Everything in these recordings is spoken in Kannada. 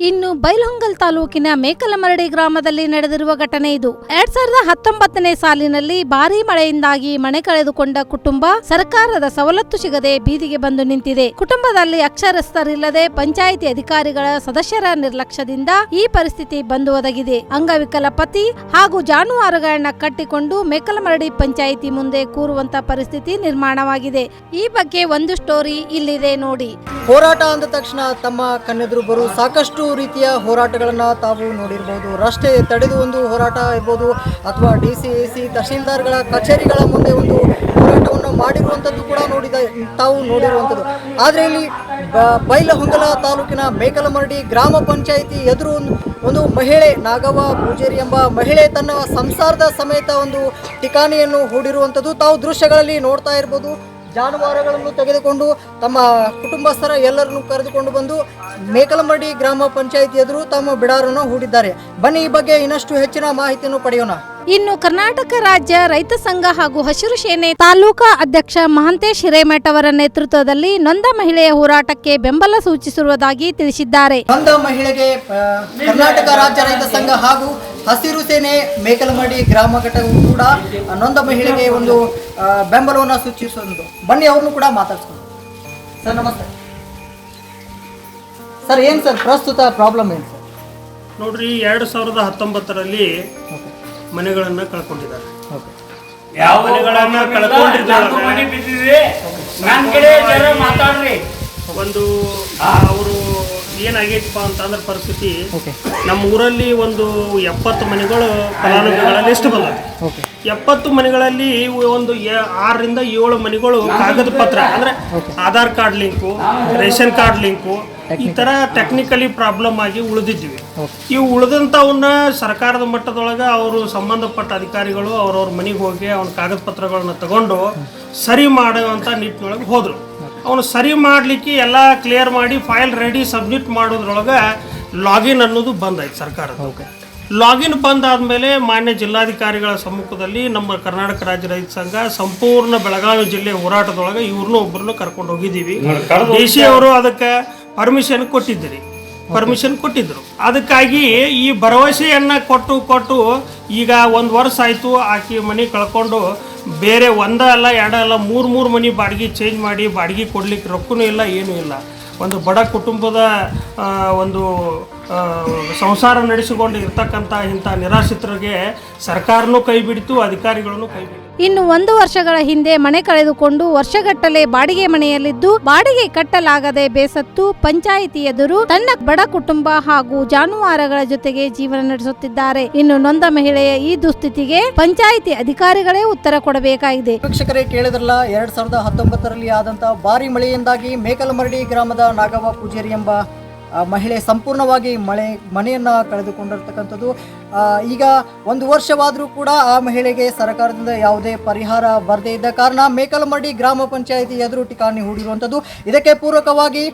ಇನ್ನು ಬೈಲಹೊಂಗಲ್ ತಾಲೂಕಿನ ಮೇಕಲಮರಡಿ ಗ್ರಾಮದಲ್ಲಿ ನಡೆದಿರುವ ಘಟನೆ ಇದು. ಎರಡ್ ಸಾವಿರದ ಹತ್ತೊಂಬತ್ತನೇ ಸಾಲಿನಲ್ಲಿ ಭಾರೀ ಮಳೆಯಿಂದಾಗಿ ಮನೆ ಕಳೆದುಕೊಂಡ ಕುಟುಂಬ ಸರ್ಕಾರದ ಸವಲತ್ತು ಸಿಗದೆ ಬೀದಿಗೆ ಬಂದು ನಿಂತಿದೆ. ಕುಟುಂಬದಲ್ಲಿ ಅಕ್ಷರಸ್ಥರಿಲ್ಲದೆ ಪಂಚಾಯಿತಿ ಅಧಿಕಾರಿಗಳ ಸದಸ್ಯರ ನಿರ್ಲಕ್ಷ್ಯದಿಂದ ಈ ಪರಿಸ್ಥಿತಿ ಬಂದು ಒದಗಿದೆ. ಅಂಗವಿಕಲ ಪತಿ ಹಾಗೂ ಜಾನುವಾರುಗಳನ್ನ ಕಟ್ಟಿಕೊಂಡು ಮೇಕಲಮರಡಿ ಪಂಚಾಯಿತಿ ಮುಂದೆ ಕೂರುವಂತ ಪರಿಸ್ಥಿತಿ ನಿರ್ಮಾಣವಾಗಿದೆ. ಈ ಬಗ್ಗೆ ಒಂದು ಸ್ಟೋರಿ ಇಲ್ಲಿದೆ ನೋಡಿ. ಹೋರಾಟ ಅಂದ ತಕ್ಷಣ ತಮ್ಮ ಕಣ್ಣೆದುರು ಸಾಕಷ್ಟು ರೀತಿಯ ಹೋರಾಟಗಳನ್ನು ತಾವು ನೋಡಿರ್ಬೋದು. ರಸ್ತೆ ತಡೆದು ಒಂದು ಹೋರಾಟ ಇರ್ಬೋದು, ಅಥವಾ ಡಿ ಸಿ ಎ ಸಿ ತಹಶೀಲ್ದಾರ್ಗಳ ಕಚೇರಿಗಳ ಮುಂದೆ ಒಂದು ಹೋರಾಟವನ್ನು ಮಾಡಿರುವಂಥದ್ದು ಕೂಡ ನೋಡಿದ ತಾವು ನೋಡಿರುವಂಥದ್ದು. ಆದರೆ ಇಲ್ಲಿ ಬೈಲಹೊಂಗಲ ತಾಲೂಕಿನ ಮೇಕಲಮರಡಿ ಗ್ರಾಮ ಪಂಚಾಯಿತಿ ಎದುರು ಒಂದು ಒಂದು ಮಹಿಳೆ, ನಾಗವ್ವ ಪೂಜೇರಿ ಎಂಬ ಮಹಿಳೆ ತನ್ನ ಸಂಸಾರದ ಸಮೇತ ಒಂದು ಠಿಕಾಣಿಯನ್ನು ಹೂಡಿರುವಂಥದ್ದು ತಾವು ದೃಶ್ಯಗಳಲ್ಲಿ ನೋಡ್ತಾ ಇರ್ಬೋದು. ಜಾನುವಾರುಗಳನ್ನು ತೆಗೆದುಕೊಂಡು ತಮ್ಮ ಕುಟುಂಬಸ್ಥರ ಎಲ್ಲರನ್ನು ಕರೆದುಕೊಂಡು ಬಂದು ಮೇಕಲಮಡಿ ಗ್ರಾಮ ಪಂಚಾಯಿತಿ ಎದುರು ತಮ್ಮ ಬಿಡಾರನ್ನು ಹೂಡಿದ್ದಾರೆ. ಬನ್ನಿ ಈ ಬಗ್ಗೆ ಇನ್ನಷ್ಟು ಹೆಚ್ಚಿನ ಮಾಹಿತಿಯನ್ನು ಪಡೆಯೋಣ. ಇನ್ನು ಕರ್ನಾಟಕ ರಾಜ್ಯ ರೈತ ಸಂಘ ಹಾಗೂ ಹಸಿರು ಸೇನೆ ತಾಲೂಕಾ ಅಧ್ಯಕ್ಷ ಮಹಂತೇಶ್ ಹಿರೇಮಠ್ ಅವರ ನೇತೃತ್ವದಲ್ಲಿ ನೊಂದ ಮಹಿಳೆಯ ಹೋರಾಟಕ್ಕೆ ಬೆಂಬಲ ಸೂಚಿಸಿರುವುದಾಗಿ ತಿಳಿಸಿದ್ದಾರೆ. ನೊಂದ ಮಹಿಳೆಗೆ ಕರ್ನಾಟಕ ರಾಜ್ಯ ರೈತ ಸಂಘ ಹಾಗೂ ಹಸಿರು ಸೇನೆ ಮೇಕಲಮಡಿ ಗ್ರಾಮ ಘಟಕವು ಕೂಡ ನೊಂದ ಮಹಿಳೆಗೆ ಒಂದು ಬೆಂಬಲವನ್ನು ಸೂಚಿಸುವುದು. ಬನ್ನಿ ಅವ್ರನ್ನು ಕೂಡ ಮಾತಾಡ್ಸ್ಕೊಂಡು. ಸರ್ ನಮಸ್ತೆ. ಸರ್ ಏನು ಸರ್ ಪ್ರಸ್ತುತ ಪ್ರಾಬ್ಲಮ್ ಏನು ಸರ್? ನೋಡ್ರಿ ಎರಡು ಸಾವಿರದ ಹತ್ತೊಂಬತ್ತರಲ್ಲಿ ಮನೆಗಳನ್ನು ಕಳ್ಕೊಂಡಿದ್ದಾರೆ. ಓಕೆ. ಯಾವ ಮನೆಗಳನ್ನು ಕಳ್ಕೊಂಡಿದ್ದಾರೆ. ಒಂದು ಅವರು ಏನಾಗೈತಪ್ಪ ಅಂತಂದ್ರೆ ಪರಿಸ್ಥಿತಿ ನಮ್ಮ ಊರಲ್ಲಿ ಒಂದು ಎಪ್ಪತ್ತು ಮನೆಗಳು ಫಲಾನುಭವಿಗಳಲ್ಲಿ ಲಿಸ್ಟ್ ಬಂದದ್ದು ಎಪ್ಪತ್ತು ಮನೆಗಳಲ್ಲಿ ಒಂದು ಆರರಿಂದ ಏಳು ಮನೆಗಳು ಕಾಗದ ಪತ್ರ ಅಂದ್ರೆ Aadhaar card link ration card link ಈ ತರ ಟೆಕ್ನಿಕಲಿ ಪ್ರಾಬ್ಲಮ್ ಆಗಿ ಉಳಿದಿದ್ವಿ ಇವು ಉಳಿದಂತವನ್ನ ಸರ್ಕಾರದ ಮಟ್ಟದೊಳಗೆ ಅವರು ಸಂಬಂಧಪಟ್ಟ ಅಧಿಕಾರಿಗಳು ಅವ್ರವ್ರ ಮನೆಗೆ ಹೋಗಿ ಅವನ ಕಾಗದ ಪತ್ರಗಳನ್ನ ತಗೊಂಡು ಸರಿ ಮಾಡುವಂತ ನಿಟ್ಟಿನೊಳಗೆ ಹೋದ್ರು. ಅವನು ಸರಿ ಮಾಡಲಿಕ್ಕೆ ಎಲ್ಲ ಕ್ಲಿಯರ್ ಮಾಡಿ ಫೈಲ್ ರೆಡಿ ಸಬ್ಮಿಟ್ ಮಾಡೋದ್ರೊಳಗೆ ಲಾಗಿನ್ ಅನ್ನೋದು ಬಂದಾಯ್ತು ಸರ್ಕಾರ ಓಕೆ. ಲಾಗಿನ್ ಬಂದಾದಮೇಲೆ ಮಾನ್ಯ ಜಿಲ್ಲಾಧಿಕಾರಿಗಳ ಸಮ್ಮುಖದಲ್ಲಿ ನಮ್ಮ ಕರ್ನಾಟಕ ರಾಜ್ಯ ರೈತ ಸಂಘ ಸಂಪೂರ್ಣ ಬೆಳಗಾವಿ ಜಿಲ್ಲೆ ಹೋರಾಟದೊಳಗೆ ಇವ್ರನ್ನೂ ಒಬ್ಬರನ್ನು ಕರ್ಕೊಂಡು ಹೋಗಿದ್ದೀವಿ. ಡಿ ಸಿ ಅವರು ಅದಕ್ಕೆ ಪರ್ಮಿಷನ್ ಕೊಟ್ಟಿದ್ದೀರಿ. ಪರ್ಮಿಷನ್ ಕೊಟ್ಟಿದ್ದರು ಅದಕ್ಕಾಗಿ ಈ ಭರವಸೆಯನ್ನು ಕೊಟ್ಟು ಕೊಟ್ಟು ಈಗ ಒಂದು ವರ್ಷ ಆಯಿತು ಆಕೆ ಮನೆ ಕಳ್ಕೊಂಡು ಬೇರೆ ಒಂದ ಅಲ್ಲ, ಎರಡ ಅಲ್ಲ, ಮೂರು ಮೂರು ಮನೆ ಬಾಡಿಗೆ ಚೇಂಜ್ ಮಾಡಿ ಬಾಡಿಗೆ ಕೊಡ್ಲಿಕ್ಕೆ ರೊಕ್ಕನೂ ಇಲ್ಲ, ಏನೂ ಇಲ್ಲ. ಒಂದು ಬಡ ಕುಟುಂಬದ ಒಂದು ಸಂಸಾರ ನಡೆಸಿಕೊಂಡು ಇರ್ತಕ್ಕಂಥ ಇಂಥ ನಿರಾಶ್ರಿತರಿಗೆ ಸರ್ಕಾರನೂ ಕೈ ಬಿಡ್ತು, ಅಧಿಕಾರಿಗಳನ್ನು ಕೈ ಬಿಡ್ತು. ಇನ್ನು ಒಂದು ವರ್ಷಗಳ ಹಿಂದೆ ಮನೆ ಕಳೆದುಕೊಂಡು ವರ್ಷಗಟ್ಟಲೆ ಬಾಡಿಗೆ ಮನೆಯಲ್ಲಿದ್ದು ಬಾಡಿಗೆ ಕಟ್ಟಲಾಗದೆ ಬೇಸತ್ತು ಪಂಚಾಯಿತಿ ಎದುರು ತನ್ನ ಬಡ ಕುಟುಂಬ ಹಾಗೂ ಜಾನುವಾರುಗಳ ಜೊತೆಗೆ ಜೀವನ ನಡೆಸುತ್ತಿದ್ದಾರೆ. ಇನ್ನು ನೊಂದ ಮಹಿಳೆಯ ಈ ದುಸ್ಥಿತಿಗೆ ಪಂಚಾಯಿತಿ ಅಧಿಕಾರಿಗಳೇ ಉತ್ತರ ಕೊಡಬೇಕಾಗಿದೆ. ವೀಕ್ಷಕರೇ, ಕೇಳಿದ್ರಲ್ಲ, ಎರಡ್ ಸಾವಿರದ ಹತ್ತೊಂಬತ್ತರಲ್ಲಿ ಆದಂತಹ ಭಾರಿ ಮಳೆಯಿಂದಾಗಿ ಮೇಕಲಮರಡಿ ಗ್ರಾಮದ ನಾಗವ ಪೂಜಾರಿ ಎಂಬ ಮಹಿಳೆ ಸಂಪೂರ್ಣವಾಗಿ ಮಳೆ, ಮನೆಯನ್ನು ಕಳೆದುಕೊಂಡಿರ್ತಕ್ಕಂಥದ್ದು. ಈಗ ಒಂದು ವರ್ಷವಾದರೂ ಕೂಡ ಆ ಮಹಿಳೆಗೆ ಸರ್ಕಾರದಿಂದ ಯಾವುದೇ ಪರಿಹಾರ ಬರದೇ ಇದ್ದ ಕಾರಣ ಮೇಕಲಮಡಿ ಗ್ರಾಮ ಪಂಚಾಯಿತಿ ಎದುರು ಠಿಕಾಣಿ ಹೂಡಿರುವಂಥದ್ದು. ಇದಕ್ಕೆ ಪೂರಕವಾಗಿ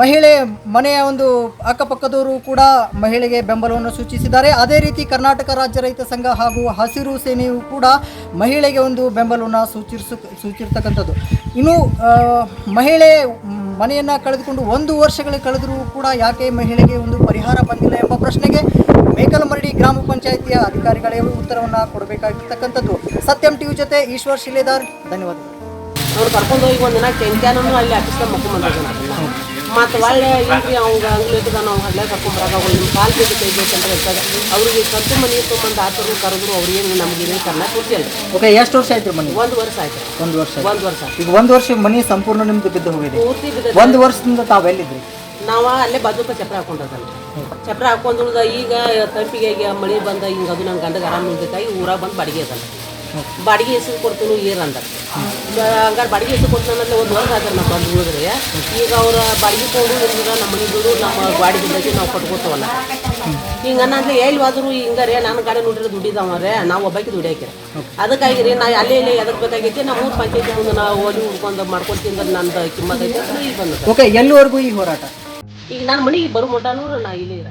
ಮಹಿಳೆ ಮನೆಯ ಒಂದು ಅಕ್ಕಪಕ್ಕದವರು ಕೂಡ ಮಹಿಳೆಗೆ ಬೆಂಬಲವನ್ನು ಸೂಚಿಸಿದ್ದಾರೆ. ಅದೇ ರೀತಿ ಕರ್ನಾಟಕ ರಾಜ್ಯ ರೈತ ಸಂಘ ಹಾಗೂ ಹಸಿರು ಸೇನೆಯು ಕೂಡ ಮಹಿಳೆಗೆ ಒಂದು ಬೆಂಬಲವನ್ನು ಸೂಚಿಸ ಸೂಚಿರ್ತಕ್ಕಂಥದ್ದು. ಇನ್ನು ಮಹಿಳೆ ಮನೆಯನ್ನು ಕಳೆದುಕೊಂಡು ಒಂದು ವರ್ಷಗಳು ಕಳೆದರೂ ಕೂಡ ಯಾಕೆ ಮಹಿಳೆಗೆ ಒಂದು ಪರಿಹಾರ ಬಂದಿಲ್ಲ ಎಂಬ ಪ್ರಶ್ನೆಗೆ ಮೇಕಲಮರಡಿ ಗ್ರಾಮ ಪಂಚಾಯಿತಿಯ ಅಧಿಕಾರಿಗಳೇ ಉತ್ತರವನ್ನು ಕೊಡಬೇಕಾಗಿರ್ತಕ್ಕಂಥದ್ದು. ಸತ್ಯಂ ಟಿವಿ ಜೊತೆ ಈಶ್ವರ್ ಶಿಲೇದಾರ್, ಧನ್ಯವಾದಗಳು. ಅವರು ಕರ್ಕೊಂಡು ಹೋಗಿ ಒಂದಿನ ಕೆಂಕ್ಯಾನನ್ನು ಅಲ್ಲಿ ಆಫೀಸ್ದಾಗ ಮಕ್ಕೊಂಬಂದ ಮತ್ತು ಒಳ್ಳೆ ಇಲ್ಲಿ ಅವ್ಗೆ ಅಂಗ್ಲೇಟದ ನಾವು ಅಲ್ಲೇ ಕರ್ಕೊಂಬರಾಗ ನಿಮ್ಮ ಕಾಲು ಬೇಕು ಕೈ ಬೇಕಂತ ಹೇಳ್ತಾರೆ ಅವ್ರಿಗೆ ಕದ್ದು ಮನೆ ತೊಗೊಂಬಂದು ಆತರು ಕರೆದ್ರು ಅವ್ರಿಗೆ ನಮ್ಗೆ ಏನು ಕರ್ನ ಕೊಡ್ತಿಲ್ಲ ಓಕೆ ಎಷ್ಟು ವರ್ಷ ಆಯ್ತು ಮನೆ? ಒಂದು ವರ್ಷ ಆಯ್ತು ಒಂದು ವರ್ಷ ಒಂದು ವರ್ಷ ಈಗ ಒಂದು ವರ್ಷ ಮನೆ ಸಂಪೂರ್ಣ ನಿಮ್ದು ಬಿದ್ದು ಹೋಗಿದೆ. ಪೂರ್ತಿ ಬಿದ್ದ ಒಂದು ವರ್ಷದಿಂದ ತಾವು ಎಲ್ಲಿದ್ರಿ? ನಾವು ಅಲ್ಲೇ ಬದುಕ ಚಪ್ರ ಹಾಕೊಂಡ್ರಲ್ಲ ಚಪ್ರ ಹಾಕೊಂಡ್ರದ ಈಗ ತಂಪಿಗೆ ಮಳೆ ಬಂದ ಹಿಂಗೆ ಅದು ನನ್ನ ಗಂಡಗೆ ಆರಾಮ ಇಲ್ಬೇಕಾಗಿ ಊರಾಗ ಬಂದು ಬಾಡಿಗೆ ಅದಲ್ಲ ಬಾಡಿಗೆ ಹೆಸರು ಕೊಡ್ತೀನಿ ಏನು ಅಂದ. ಹಂಗಾರೆ ಬಾಡಿಗೆ ಹೆಸರು ಕೊಡ್ತೀನಿ ಅಂದ್ರೆ ಒಂದು ವರ್ಷ ಆದ್ರೆ ನಾವು ಬಂದು ಉಳಿದ್ರೆ. ಈಗ ಅವ್ರ ಬಾಡಿಗೆ ಕೊಡು ಇಲ್ಲ ನಮ್ಮ ಮನೆ ಬಿಡು ನಮ್ಮ ಬಾಡಿಗೆ ಬಗ್ಗೆ ನಾವು ಕೊಟ್ಕೋತವಲ್ಲ. ಹಿಂಗೆ ಅನ್ನಂದ್ರೆ ಎಲ್ಲಿ ಹೋದ್ರು ಹಿಂಗಾರೆ ನಾನು ಗಾಡಿ ನೋಡಿದ್ರೆ ದುಡ್ಡಿದವರೇ ನಾವು ಒಬ್ಬಾಕಿ ದುಡಿಯಾಕಿರ ಅದಕ್ಕಾಗಿ ರೀ ನಾ ಅಲ್ಲೇ ಇಲ್ಲೇ ಎದಕ್ಕೆ ಬೇಕಾಗೈತಿ ನಾವು ಊರು ಪಂಚಾಯತಿ ಮುಂದೆ ನಾವು ಒಲಿ ಉಳ್ಕೊಂಡು ಮಾಡ್ಕೊಂಡು ತಿಂದ್ರೆ ನಂದು ಕಿಮ್ಮತ್ ಐತೆ ಅಂತ ಈಗ ಬಂದದ. ಓಕೆ ಎಲ್ಲಿವರೆಗೂ ಈ ಹೋರಾಟ? ಈಗ ನಾನು ಮನೆಗೆ ಬರೋ ಮಟನೂ ನಾ ಇಲ್ಲೇ ಇರ